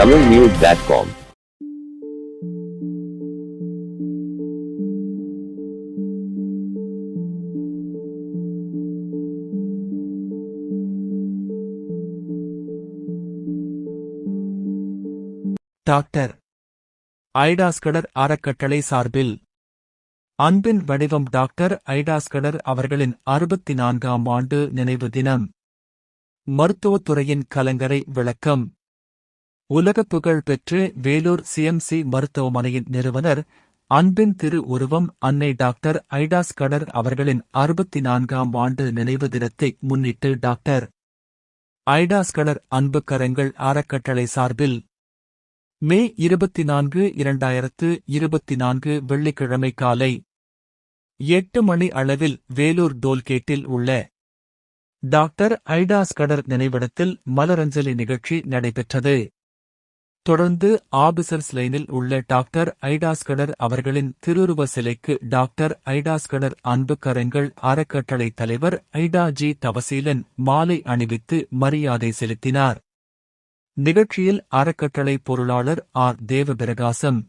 tamilnews.com doctor ஐடாஸ்கடர் அறக்கட்டளை சார்பில் அன்பின் வடிவம் டாக்டர் ஐடாஸ்கடர் அவர்களின் அறுபத்தி நான்காம் ஆண்டு நினைவு தினம். மருத்துவத்துறையின் கலங்கரை விளக்கம். உலக புகழ் பெற்று வேலூர் சிஎம்சி மருத்துவமனையின் நிறுவனர் அன்பின் திரு உருவம் அன்னை டாக்டர் ஐடாஸ் கடர் அவர்களின் அறுபத்தி நான்காம் ஆண்டு நினைவு தினத்தை முன்னிட்டு டாக்டர் ஐடாஸ்கடர் அன்பு கரங்கள் அறக்கட்டளை சார்பில் மே இருபத்தி நான்கு இரண்டாயிரத்து இருபத்தி நான்கு வெள்ளிக்கிழமை காலை எட்டு மணி அளவில் வேலூர் டோல்கேட்டில் உள்ள டாக்டர் ஐடாஸ்கடர் நினைவிடத்தில் மலரஞ்சலி நிகழ்ச்சி நடைபெற்றது. தொடர்ந்து ஆபிசர்ஸ் லைனில் உள்ள டாக்டர் ஐடாஸ்கடர் அவர்களின் திருருவ சிலைக்கு டாக்டர் ஐடாஸ்கடர் அன்பு கரங்கள் அறக்கட்டளை தலைவர் ஐடாஜி தவசீலன் மாலை அணிவித்து மரியாதை செலுத்தினார். நிகழ்ச்சியில் அறக்கட்டளை பொருளாளர் R. Devaprakasam.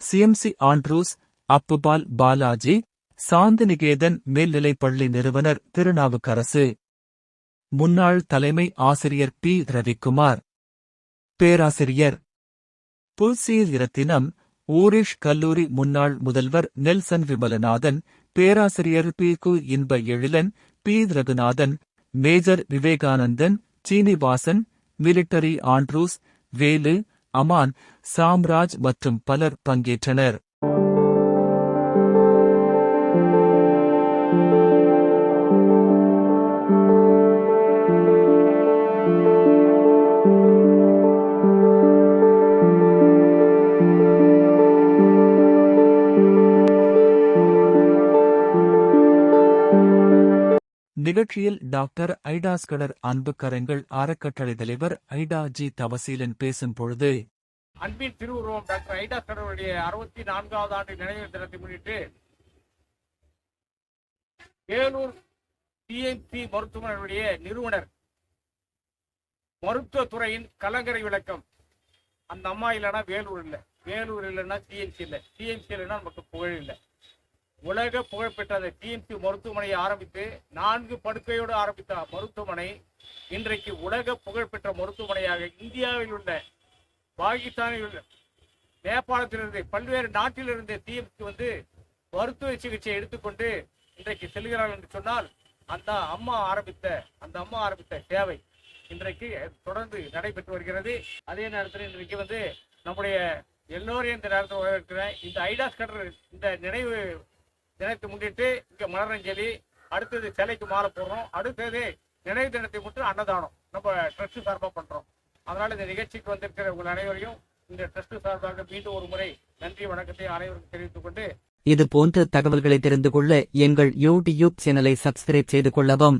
CMC Andrews Appupal Balaji Santiniketan மேல்நிலைப்பள்ளி நிறுவனர் திருநாவுக்கரசு. முன்னாள் தலைமை ஆசிரியர் பி. ரவிக்குமார். பேராசிரியர். புல்சீர் இரத்தினம் ஊரிஷ் கல்லூரி முன்னாள் முதல்வர் நெல்சன் விமலநாதன் பேராசிரியர் P Ku Inba Ezhilan P Raghunathan major Vivekanandan Srinivasan military Andrews Velu Aman Samraj மற்றும் பலர் பங்கேற்றனர். நிகழ்ச்சியில் டாக்டர் ஐடாஸ்கடர் அன்பு கரங்கள் அறக்கட்டளை தலைவர் ஐடா ஜி தவசீலன் பேசும் பொழுது அன்பின் திருவுருவம் டாக்டர் ஐடா அறுபத்தி நான்காவது ஆண்டு நினைவு தினத்தை முன்னிட்டு வேலூர் சிஎம்சி மருத்துவமனையுடைய நிறுவனர் மருத்துவத்துறையின் கலங்கரை விளக்கம். அந்த அம்மா இல்லைன்னா வேலூர் இல்லை. வேலூர் இல்லைன்னா டிஎம்சி இல்லை. டிஎம்சி இல்லைன்னா நமக்கு புகழ் இல்லை. உலக புகழ்பெற்ற அந்த டிஎம்சி மருத்துவமனையை ஆரம்பித்து நான்கு படுக்கையோடு ஆரம்பித்த மருத்துவமனை இன்றைக்கு உலக புகழ்பெற்ற மருத்துவமனையாக இந்தியாவில் உள்ள பாகிஸ்தானில் உள்ள நேபாளத்திலிருந்து பல்வேறு நாட்டிலிருந்து டிஎம்சி வந்து மருத்துவ சிகிச்சை எடுத்துக்கொண்டு இன்றைக்கு செல்கிறார்கள் என்று சொன்னால் அந்த அம்மா ஆரம்பித்த அந்த அம்மா ஆரம்பித்த சேவை இன்றைக்கு தொடர்ந்து நடைபெற்று வருகிறது. அதே நேரத்தில் இன்றைக்கு வந்து நம்முடைய எல்லோரையும் இந்த நேரத்தில் வரவேற்கிறேன். இந்த ஐடாஸ் கடர் இந்த நினைவு தினத்தை முன்னிட்டு இங்க மலரஞ்சலி அடுத்தது சிலைக்கு மாலை போடுறோம். அடுத்தது நினைவு தினத்தை முட்டு அன்னதானம். நம்ம ட்ரஸ்ட் சார்பாக பண்றோம். அதனால இந்த நிகழ்ச்சிக்கு வந்திருக்கிற உங்கள் அனைவரையும் இந்த ட்ரஸ்ட் சார்பாக மீண்டும் ஒரு முறை நன்றி வணக்கத்தை அனைவருக்கும் தெரிவித்துக் கொண்டு இது போன்ற தகவல்களை தெரிந்து கொள்ள எங்கள் யூடியூப் சேனலை சப்ஸ்கிரைப் செய்து கொள்ளவும்.